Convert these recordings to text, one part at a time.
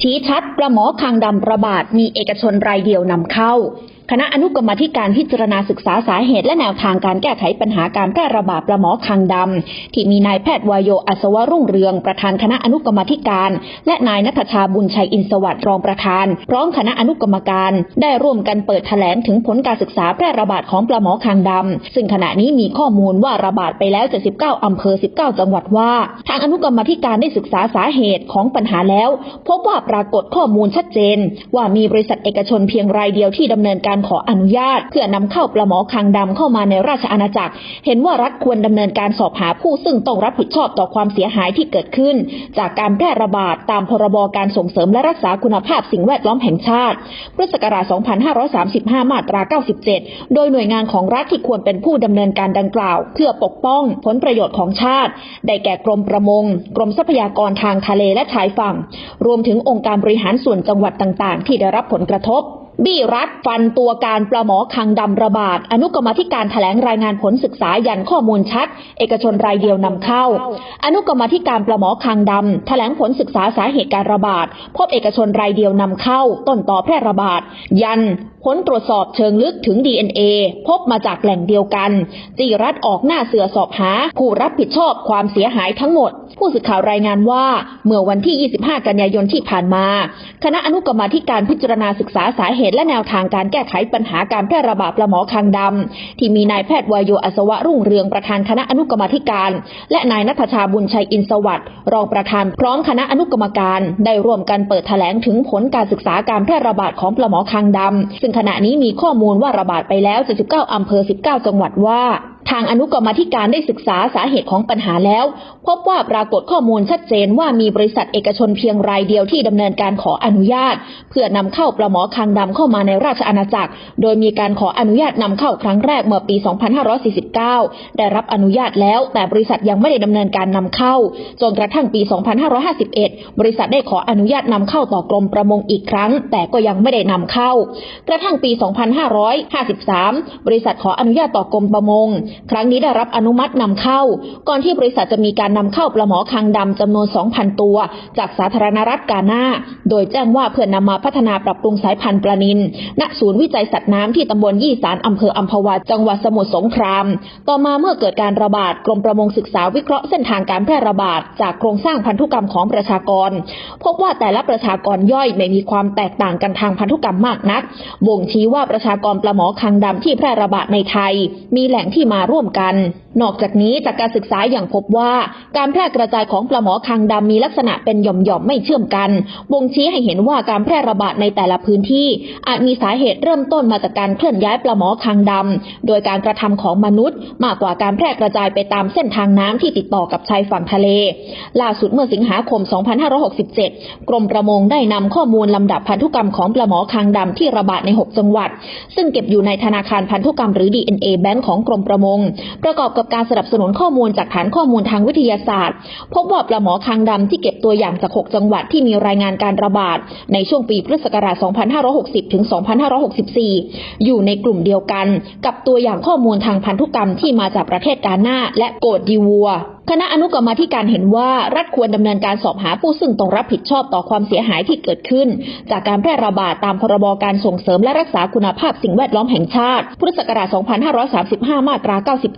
ชี้ชัดปลาหมอคางดำระบาดมีเอกชนรายเดียวนำเข้า คณะอนุกรรมธิการพิจารณาศึกษาสาเหตุและแนวทางการแก้ไขปัญหาการแพร่ระบาดปลาหมอคางดำ ที่มีนายแพทย์วายโยอัศวรุ่งเรือง ประธานคณะอนุกรรมธิการ และนายนัทชาบุญชัยอินสวัสดิ์รองประธาน พร้อมคณะอนุกรรมการ ได้ร่วมกันเปิดแถลงถึงผลการศึกษาแพร่ระบาดของปลาหมอคางดำ ซึ่งขณะนี้มีข้อมูลว่าระบาดไปแล้ว 79 อำเภอ 19 จังหวัดว่า ทางอนุกรรมธิการได้ศึกษาสาเหตุของปัญหาแล้ว พบว่าปรากฏข้อมูลชัดเจน ว่ามีบริษัทเอกชนเพียงรายเดียวที่ดำเนินการขออนุญาต เพื่อนำเข้าปลาหมอคางดำเข้ามาในราชอาณาจักร เห็นว่ารัฐควรดำเนินการสอบหาผู้ซึ่งต้องรับผิดชอบต่อความเสียหายที่เกิดขึ้น จากการแพร่ระบาดตามพรบการส่งเสริมและรักษาคุณภาพสิ่งแวดล้อมแห่งชาติ พุทธศักราช 2535 มาตรา 97 โดยหน่วยงานของรัฐที่ควรเป็นผู้ดำเนินการดังกล่าว เพื่อปกป้องผลประโยชน์ของชาติ ได้แก่กรมประมง กรมทรัพยากรทางทะเลและชายฝั่ง รวมถึงองค์การบริหารส่วนจังหวัดต่าง ๆ ที่ได้รับผลกระทบ บี้รัฐฟันตัวการปลาหมอคังดำระบาด อนุกรรมธิการแถลงรายงานผลศึกษายันข้อมูลชัด เอกชนรายเดียวนำเข้า อนุกรรมธิการปลาหมอคังดำแถลงผลศึกษาสาเหตุการระบาด พบเอกชนรายเดียวนำเข้า ต้นต่อแพร่ระบาด ยันผลตรวจสอบเชิงลึกถึง DNA พบมาจากแหล่งเดียวกัน จีรัฐออกหน้าเสือสอบหา ผู้รับผิดชอบความเสียหายทั้งหมด ผู้สื่อข่าวรายงานว่า เมื่อวันที่ 25 กันยายนที่ผ่านมา คณะอนุกรรมธิการพิจารณาศึกษาสาเหตุตุและแนวทางการแก้ไขปัญหาการแพร่ระบาดปลาหมอคางดำ ที่มีนายแพทย์วายโยอัศวะรุ่งเรืองประธานคณะอนุกรรมธิการ และนายนัทชาบุญชัยอินสวัสดิ์รองประธานพร้อมคณะอนุกรรมการ ได้ร่วมกันเปิดแถลงถึงผลการศึกษาการแพร่ระบาดของปลาหมอคางดำ ซึ่งขณะนี้มีข้อมูลว่าระบาดไปแล้ว 79อำเภอ 19 จังหวัดว่า ทางอนุกรรมธิการได้ศึกษาสาเหตุของปัญหาแล้ว พบว่าปรากฏข้อมูลชัดเจนว่ามีบริษัทเอกชนเพียงรายเดียวที่ดำเนินการขออนุญาต เพื่อนำเข้าปลาหมอคางดำเข้ามาในราชอาณาจักร โดยมีการขออนุญาตนำเข้าครั้งแรกเมื่อปี 2549 ได้รับอนุญาตแล้ว แต่บริษัทยังไม่ได้ดำเนินการนำเข้า จนกระทั่งปี 2551 บริษัทได้ขออนุญาตนำเข้าต่อกรมประมงอีกครั้ง แต่ก็ยังไม่ได้นำเข้า กระทั่งปี 2553 บริษัทขออนุญาตต่อกรมประมงครั้งนี้ได้รับอนุมัตินำเข้า ก่อนที่บริษัทจะมีการนำเข้าปลาหมอคางดำจำนวน 2,000 ตัว จากสาธารณรัฐกาหน้า โดยแจ้งว่าเพื่อนำมาพัฒนาปรับปรุงสายพันธุ์ปลานินณศูนย์วิจัยสัตว์น้ำที่ตำบลยี่สานอำเภออัมพวาจังหวัดสมุทรสงคราม ต่อมาเมื่อเกิดการระบาดกรมประมงศึกษาวิเคราะห์เส้นทางการแพร่ระบาด จากโครงสร้างพันธุกรรมของประชากร พบว่าแต่ละประชากรย่อยไม่มีความแตกต่างกันทางพันธุกรรมมากนัก บ่งชี้ว่าประชากรปลาหมอคางดำที่แพร่ระบาดในไทย มีแหล่งที่มาร่วมกัน นอกจากนี้จากการศึกษาอย่างพบว่า การแพร่กระจายของปลาหมอคางดำมีลักษณะเป็นหย่อมๆไม่เชื่อมกัน บ่งชี้ให้เห็นว่าการแพร่ระบาดในแต่ละพื้นที่ อาจมีสาเหตุเริ่มต้นมาจากการเคลื่อนย้ายปลาหมอคางดำโดยการกระทำของมนุษย์ มากกว่าการแพร่กระจายไปตามเส้นทางน้ำที่ติดต่อกับชายฝั่งทะเล ล่าสุดเมื่อสิงหาคม 2567 กรมประมงได้นำข้อมูลลำดับพันธุกรรมของปลาหมอคางดำที่ระบาดใน 6 จังหวัด ซึ่งเก็บอยู่ในธนาคารพันธุกรรมหรือ DNA Bank ของกรมประมงประกอบกับการสนับสนุนข้อมูลจากฐานข้อมูลทางวิทยาศาสตร์ พบว่าปลาหมอคางดำที่เก็บตัวอย่างจาก 6 จังหวัดที่มีรายงานการระบาด ในช่วงปีพุทธศักราช 2560 ถึง 2564 อยู่ในกลุ่มเดียวกัน กับตัวอย่างข้อมูลทางพันธุกรรมที่มาจากประเทศกาหน้าและโกดดีวัว คณะอนุกรรมาธิการเห็นว่ารัฐควรดำเนินการสอบหาผู้ซึ่งต้องรับผิดชอบต่อความเสียหายที่เกิดขึ้น จากการแพร่ระบาดตามพรบการส่งเสริมและรักษาคุณภาพสิ่งแวดล้อมแห่งชาติ พุทธศักราช 2535 มาตรา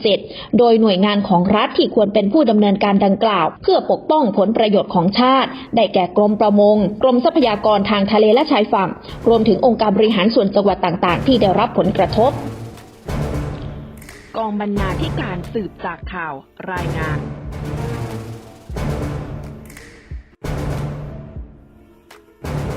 97 โดยหน่วยงานของรัฐที่ควรเป็นผู้ดำเนินการดังกล่าว เพื่อปกป้องผลประโยชน์ของชาติ ได้แก่กรมประมง กรมทรัพยากรทางทะเลและชายฝั่ง รวมถึงองค์การบริหารส่วนจังหวัดต่างๆ ที่ได้รับผลกระทบ กองบรรณาธิการสืบจากข่าวรายงาน